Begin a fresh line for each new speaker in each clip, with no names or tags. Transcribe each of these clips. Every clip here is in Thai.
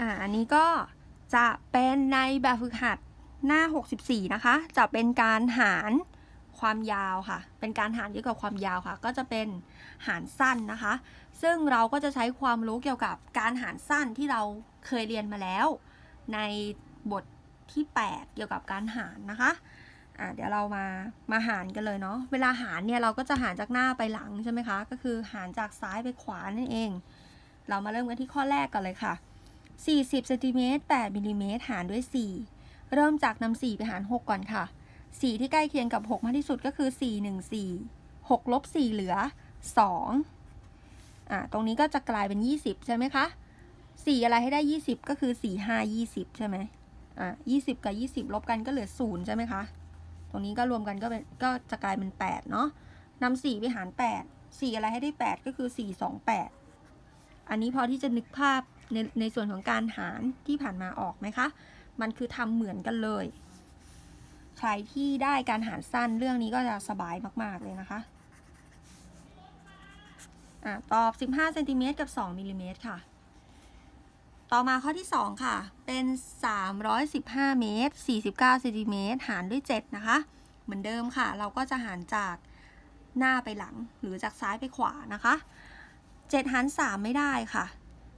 อ่าอันนี้ก็จะเป็นในแบบฝึกหัดหน้า 64 นะคะ จะเป็นการหารความยาวค่ะ เป็นการหารเกี่ยวกับความยาวค่ะ ก็จะเป็นหารสั้นนะคะ ซึ่งเราก็จะใช้ความรู้เกี่ยวกับการหารสั้นที่เราเคยเรียนมาแล้ว ในบทที่ 8 เกี่ยวกับการหารนะคะอะเดี๋ยวเรามามาหารกันเลยเนาะ เวลาหารเนี่ยเราก็จะหารจากหน้าไปหลังใช่ไหมคะ ก็คือหารจากซ้ายไปขวานั่นเอง เรามาเริ่มกันที่ข้อแรกก่อนเลยค่ะ 40เซนติเมตร8มิลลิเมตรหารด้วย 4 เริ่มจากนำ4ไปหาร 6 ก่อนค่ะ 4 ที่ใกล้เคียงกับ 6 มากที่สุดก็คือ 4 1 4 6ลบ4เหลือ 2 อ่า ตรงนี้ก็จะกลายเป็น 20 ใช่ไหมคะ 4 อะไรให้ได้ 20 ก็คือ 4 5 20 ใช่ไหมอ่า20 กับ 20 ลบกันก็เหลือ 0 ใช่ไหมคะ ตรงนี้ก็รวมกันก็เป็นก็จะกลายเป็น 8 เนาะนำ4ไปหาร 8 4 อะไรให้ได้ 8 ก็คือ 4 2 8 อันนี้พอที่จะนึกภาพ ในในส่วนของการหารที่ผ่านมาออกไหมคะ มันคือทำเหมือนกันเลย ใครที่ได้การหารสั้นเรื่องนี้ก็จะสบายมาก ๆ เลยนะคะอะตอบ 15เซนติเมตรกับ 2มิลลิเมตรค่ะ ต่อมาข้อที่ 2 ค่ะ เป็น 315 เมตร 49เซนติเมตรหารด้วย 7 นะคะ เหมือนเดิมค่ะ เราก็จะหารจากหน้าไปหลัง หรือจากซ้ายไปขวานะคะ 7 หาร 3 ไม่ได้ค่ะ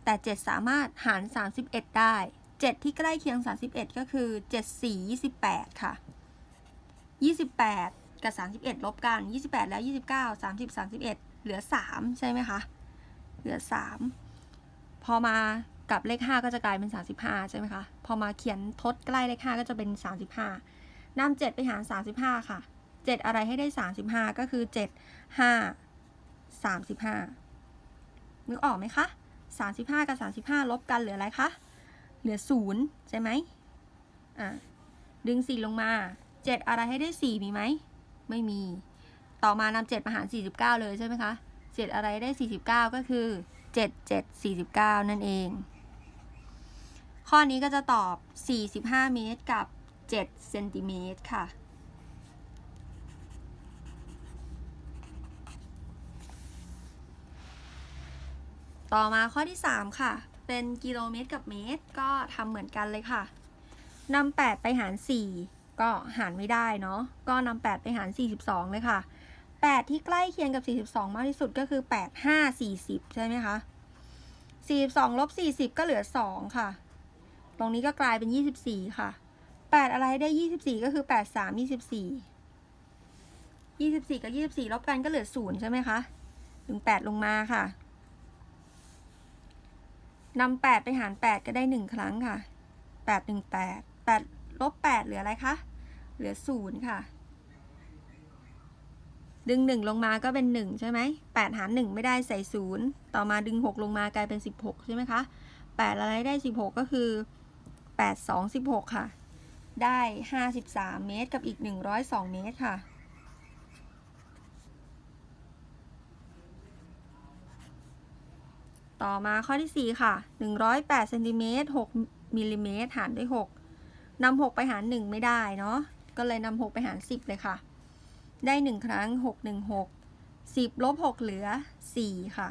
แต่ 7 สามารถหาร 31 ได้ 7 ที่ใกล้เคียง 31 ก็คือ 7 4 28 ค่ะ 28 กับ 31 ลบกัน 28 แล้ว 29 30 31 เหลือ 3 ใช่ไหมคะ เหลือ 3 พอมากับเลข 5 ก็จะกลายเป็น 35 ใช่ไหมคะ พอมาเขียนทดใกล้เลข 5 ก็จะเป็น 35นำ7 ไปหาร 35 ค่ะ 7 อะไรให้ได้ 35 ก็คือ 7 5 35นึกออกไหมคะ 35 กับ 35 ลบกันเหลืออะไรคะ เหลือ 0 ใช่ไหมอะดึง 4 ลงมา 7 อะไรให้ได้ 4 มีไหม ไม่มี ต่อมานำ7มาหาร 49 เลยใช่ไหมคะ 7 อะไรได้ 49 ก็คือ 7 7 49 นั่นเอง ข้อนี้ก็จะตอบ 45 เมตรกับ 7 เซนติเมตรค่ะ ต่อมาข้อที่ 3 ค่ะ เป็นกิโลเมตรกับเมตร ก็ทำเหมือนกันเลยค่ะนำ8ไปหาร 4 ก็หารไม่ได้เนาะก็นำ8ไปหาร 42 เลยค่ะ 8 ที่ใกล้เคียงกับ 42 มากที่สุดก็คือ 8 5 40 ใช่ไหมคะ 42 ลบ 40 ก็เหลือ 2 ค่ะ ตรงนี้ก็กลายเป็น 24 ค่ะ 8 อะไรได้ 24 ก็คือ 8 3 24 24 กับ 24 ลบกันก็เหลือ 0 ใช่ไหมคะ ถึง 8 ลงมาค่ะ นำ8ไปหาร8ก็ได้1ครั้งค่ะ8 1 8 8ลบ8เหลืออะไรคะ เหลือ0ค่ะ ดึง1ลงมาก็เป็น1ใช่ไหม8หาร1ไม่ได้ใส่0ต่อมาดึง6ลงมากลายเป็น16ใช่ไหมคะ8อะไรได้16ก็คือ8 2 16ค่ะ ได้53เมตรกับอีก102เมตรค่ะ ต่อมาข้อที่ 4 ค่ะ 108เซนติเมตร6มิลลิเมตรหารด้วย 6นำ6ไปหาร 1 ไม่ได้เนาะ ก็เลยนำ6ไปหาร 10 เลยค่ะ ได้ 1 ครั้ง 6 1 6 10ลบ6เหลือ 4 ค่ะ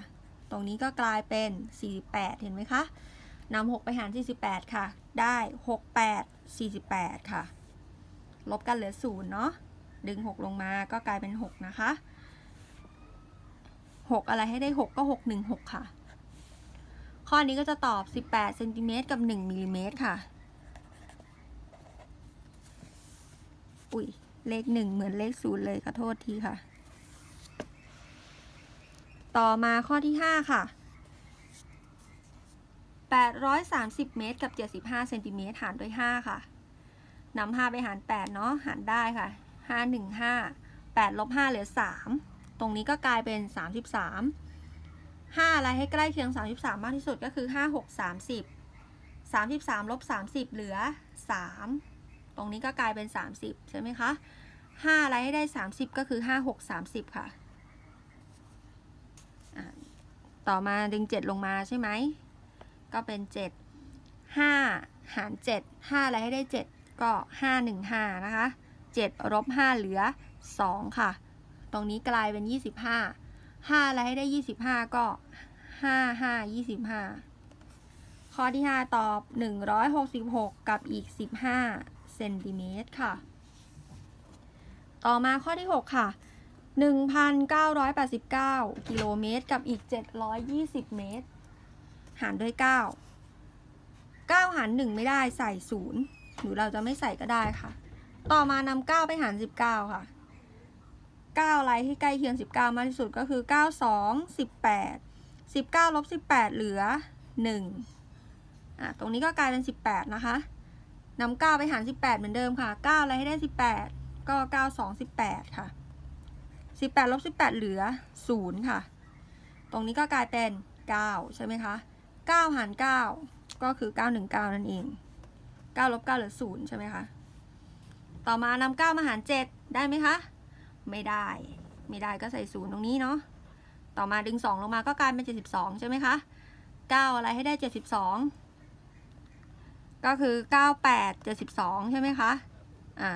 ตรงนี้ก็กลายเป็น 48 เห็นไหมคะนำ6ไปหาร 48 ค่ะ ได้ 68 48 ค่ะ ลบกันเหลือ 0 เนาะ ดึง 6 ลงมาก็กลายเป็น 6 นะคะ 6 อะไรให้ได้ 6 ก็ 6 1 6 ค่ะ ข้อนี้ก็จะตอบ 18เซนติเมตรกับ 1มิลลิเมตรค่ะ อุ้ยเลข 1 เหมือนเลข0เลยขอโทษทีค่ะ ต่อมาข้อที่ 5 ค่ะ 830 เมตรกับ 75เซนติเมตรหารด้วย 5 ค่ะนำ5ไปหาร 8 เนาะหารได้ค่ะ 5 1 5 8ลบ5เหลือ 3 ตรงนี้ก็กลายเป็น 33 5 อะไรให้ใกล้เคียง 33 มากที่สุดก็คือ 5 6 30 33ลบ30 เหลือ 3 ตรงนี้ก็กลายเป็น 30 ใช่ไหมคะ 5 อะไรให้ได้ 30 ก็คือ 5 6 30 ค่ะ ต่อมาดึง 7 ลงมาใช่ไหม ก็เป็น 7 5 หาร 7 5 อะไรให้ได้ 7 ก็ 5 1 5 นะคะ7ลบ5เหลือ 2 ค่ะ ตรงนี้กลายเป็น 25 ห้าอะไรได้ยี่สิบห้าก็ห้าห้ายี่สิบห้าข้อที่ห้าตอบหนึ่งร้อยหกสิบหกกับอีกสิบห้าเซนติเมตรค่ะ ต่อมาข้อที่หกค่ะหนึ่งพันเก้าร้อยแปดสิบเก้ากิโลเมตรกับอีกเจ็ดร้อยยี่สิบเมตร หารด้วยเก้าเก้าหารหนึ่งไม่ได้ใส่ศูนย์หรือเราจะไม่ใส่ก็ได้ค่ะ ต่อมานำเก้าไปหารสิบเก้าค่ะ 9อะไรที่ใกล้เคียง 19 มากที่สุดก็คือ 9 2 18 19ลบ18 เหลือ 1อะตรงนี้ก็กลายเป็น 18 นะคะนำ9ไปหาร 18 เหมือนเดิมค่ะ9อะไรให้ได้ 18 ก็ 9 2 18 ค่ะ 18ลบ18 เหลือ 0 ค่ะ ตรงนี้ก็กลายเป็น 9 ใช่ไหมคะ 9 หาร 9 ก็คือ 919 นั่นเอง9ลบ9เหลือ 0 ใช่ไหมคะ ต่อมานำ9มาหาร 7 ได้ไหมคะ ไม่ได้ ไม่ได้ก็ใส่0ตรงนี้เนาะต่อมาดึง 2 ลงมาก็กลายเป็น 72 ใช่ไหมคะ 9 อะไรให้ได้ 72 ก็คือ 98 72 ใช่ไหมคะ อ่า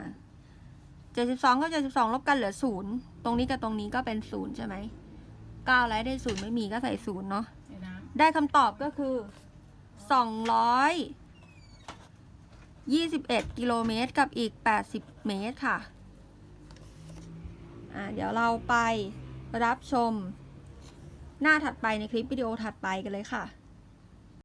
72ก็72 ลบกันเหลือ 0 ตรงนี้กับตรงนี้ก็เป็น 0 ใช่ไหม 9 อะไรได้ 0 ไม่มีก็ใส่ 0 เนาะ
ไอ้น้
ได้คำตอบก็คือ 221 กิโลเมตรกับอีก 80 เมตรค่ะอ่า เดี๋ยวเราไปรับชม หน้าถัดไปในคลิปวิดีโอถัดไปกันเลยค่ะ